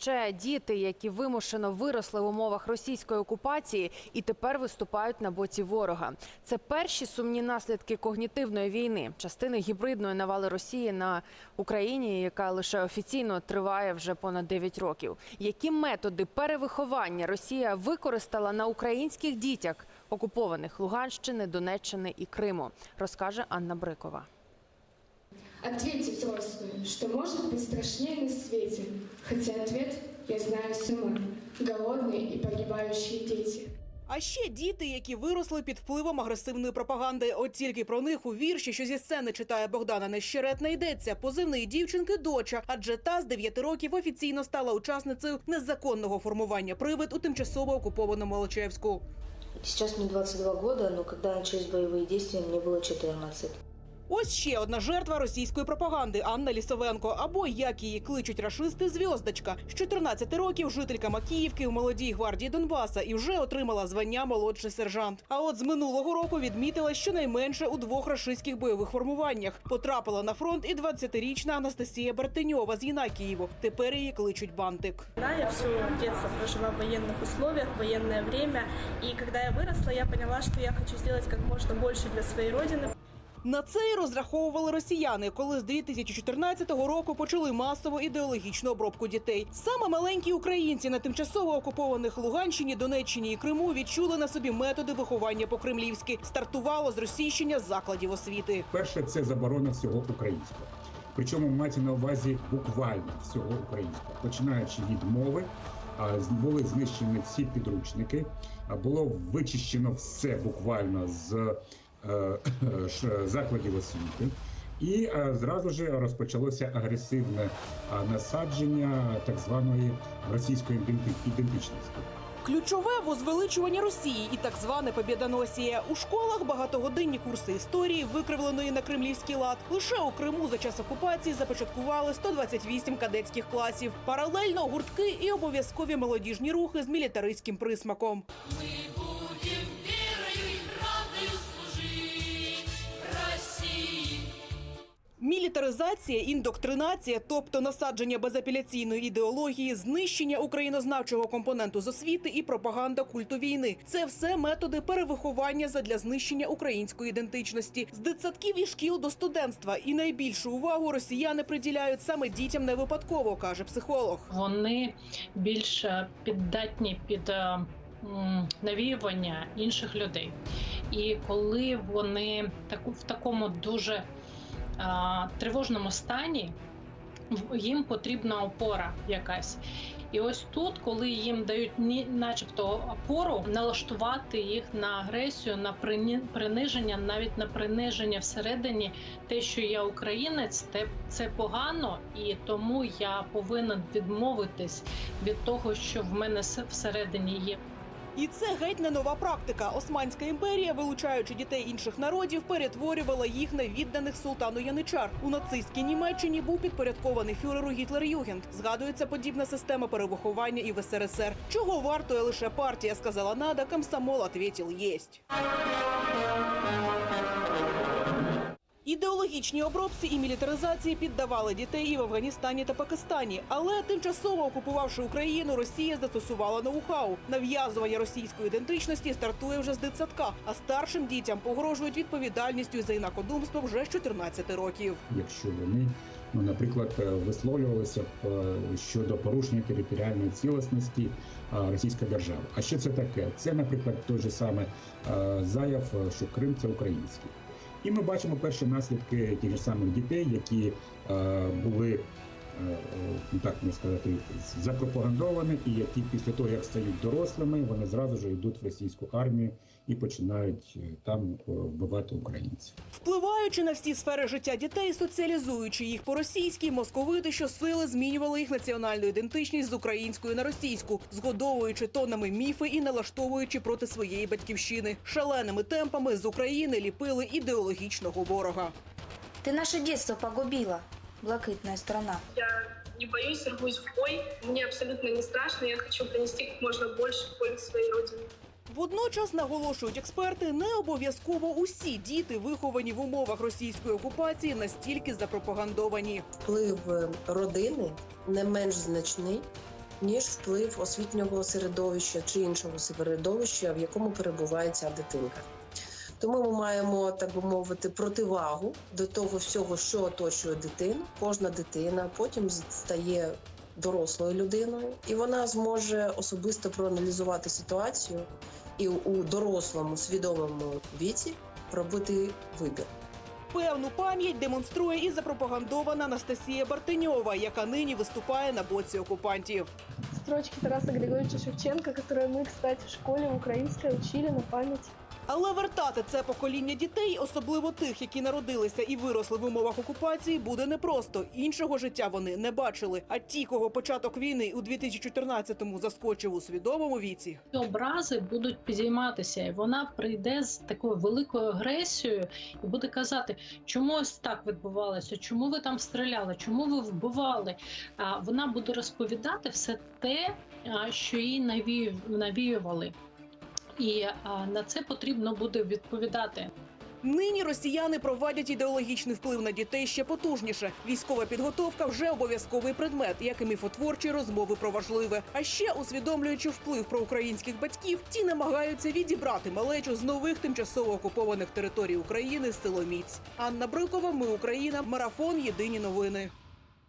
ще діти, які вимушено виросли в умовах російської окупації і тепер виступають на боці ворога. Це перші сумні наслідки когнітивної війни, частини гібридної навали Росії на Україні, яка лише офіційно триває вже понад 9 років. Які методи перевиховання Росія використала на українських дітях, окупованих Луганщини, Донеччини і Криму, розкаже Анна Брикова. Ответьте, взрослые, что может быть страшнее на свете? Хотя ответ я знаю сама. Голодные и погибающие дети. А ще діти, які виросли під впливом агресивної пропаганди. От тільки про них у вірші, що зі сцени читає Богдана Нещерет, не йдеться. Позивний дівчинки доча, адже та з 9 років офіційно стала учасницею незаконного формування привид у тимчасово окупованому Алчевську. Сейчас мне 22 года, но когда начались боевые действия, мне было 14. Ось ще одна жертва російської пропаганди Анна Лісовенко, або як її кличуть рашисти, зв'яздочка. З 14 років жителька Макіївки у молодій гвардії Донбаса і вже отримала звання молодший сержант. А от з минулого року відмітила щонайменше у двох рашистських бойових формуваннях. Потрапила на фронт і 20-річна Анастасія Бартеньова з Єнакієву. Тепер її кличуть бантик. Да, я все детство прожила в военных условиях, в военное время. И когда я выросла, я поняла, что я хочу сделать как можно больше для своей родины. На це й розраховували росіяни, коли з 2014 року почали масову ідеологічну обробку дітей. Саме маленькі українці на тимчасово окупованих Луганщині, Донеччині і Криму відчули на собі методи виховання по-кремлівськи. Стартувало з російщення закладів освіти. Перше це заборона всього українського. Причому мається на увазі буквально всього українського, починаючи від мови, були знищені всі підручники, було вичищено все буквально з закладів освіти. І е, зразу ж розпочалося агресивне насадження так званої російської іденти- ідентичності. Ключове возвеличування Росії і так зване побєдоносія. У школах багатогодинні курси історії, викривленої на кремлівський лад. Лише у Криму за час окупації започаткували 128 кадетських класів. Паралельно гуртки і обов'язкові молодіжні рухи з мілітаристським присмаком. Мілітаризація, індоктринація, тобто насадження безапеляційної ідеології, знищення українознавчого компоненту з освіти і пропаганда культу війни це все методи перевиховання задля знищення української ідентичності з дитсадків і шкіл до студентства. І найбільшу увагу росіяни приділяють саме дітям не випадково, каже психолог. вони більш піддатні під е, навіювання інших людей. І коли вони в такому дуже тривожному стані, їм потрібна опора якась. І ось тут, коли їм дають ні, начебто опору, налаштувати їх на агресію, на приниження, навіть на приниження всередині, те, що я українець, те це погано, і тому я повинен відмовитись від того, що в мене всередині є. І це геть не нова практика. Османська імперія, вилучаючи дітей інших народів, перетворювала їх на відданих султану Яничар. У нацистській Німеччині був підпорядкований фюреру Гітлер-Югенд. Згадується подібна система перевиховання і в СРСР. Чого вартує лише партія, сказала Нада, комсомол ответил єсть. Ідеологічні обробці і мілітаризації піддавали дітей і в Афганістані та Пакистані. Але тимчасово окупувавши Україну, Росія застосувала ноу-хау. Нав'язування російської ідентичності стартує вже з дитсадка, а старшим дітям погрожують відповідальністю за інакодумство вже з 14 років. якщо вони, ну, наприклад, е, висловлювалися е, щодо порушення територіальної цілісності е, Російської держави. А що це таке? Це, наприклад, той же саме заяв, що Крим це український. І ми бачимо перші наслідки тих же самих дітей, які е, були. Е, е, Так можна сказати, запропагандовані, і які після того, як стають дорослими, вони зразу ж йдуть в російську армію і починають е, там вбивати українців. Впливаючи на всі сфери життя дітей, соціалізуючи їх по-російськи, московити щосили змінювали їх національну ідентичність з української на російську, згодовуючи тонами міфи і налаштовуючи проти своєї батьківщини. Шаленими темпами з України ліпили ідеологічного ворога. Ты наше детство погубила, блакитная страна. Я не боюсь, рвусь в бой. Мне абсолютно не страшно. Я хочу принести как можно больше пользы своей родине. Водночас наголошують експерти, не обов'язково усі діти, виховані в умовах російської окупації, настільки запропагандовані. вплив е, родини не менш значний, ніж вплив освітнього середовища чи іншого середовища, в якому перебуває ця дитинка. Тому ми маємо, так би мовити, противагу до того всього, що оточує дитину. Кожна дитина потім стає дорослою людиною, і вона зможе особисто проаналізувати ситуацію і у дорослому свідомому віці робити вибір. Певну пам'ять демонструє і запропагандована Анастасія Бартеньова, яка нині виступає на боці окупантів. Строчки Тараса Григорьевича Шевченко, которые мы, кстати, в школе в украинской учили на память. Але вертати це покоління дітей, особливо тих, які народилися і виросли в умовах окупації, буде непросто. Іншого життя вони не бачили. А ті, кого початок війни у 2014-му заскочив у свідомому віці, образи будуть підійматися, і вона прийде з такою великою агресією і буде казати, чому ось так відбувалося, чому ви там стріляли, чому ви вбивали. Вона буде розповідати все те, що їй навію- навіювали. І на це потрібно буде відповідати. нині росіяни проводять ідеологічний вплив на дітей ще потужніше. Військова підготовка вже обов'язковий предмет, як і міфотворчі розмови про важливе. А ще усвідомлюючи вплив проукраїнських батьків, ті намагаються відібрати малечу з нових тимчасово окупованих територій України силоміць. Анна Брикова, ми Україна, марафон. Єдині новини.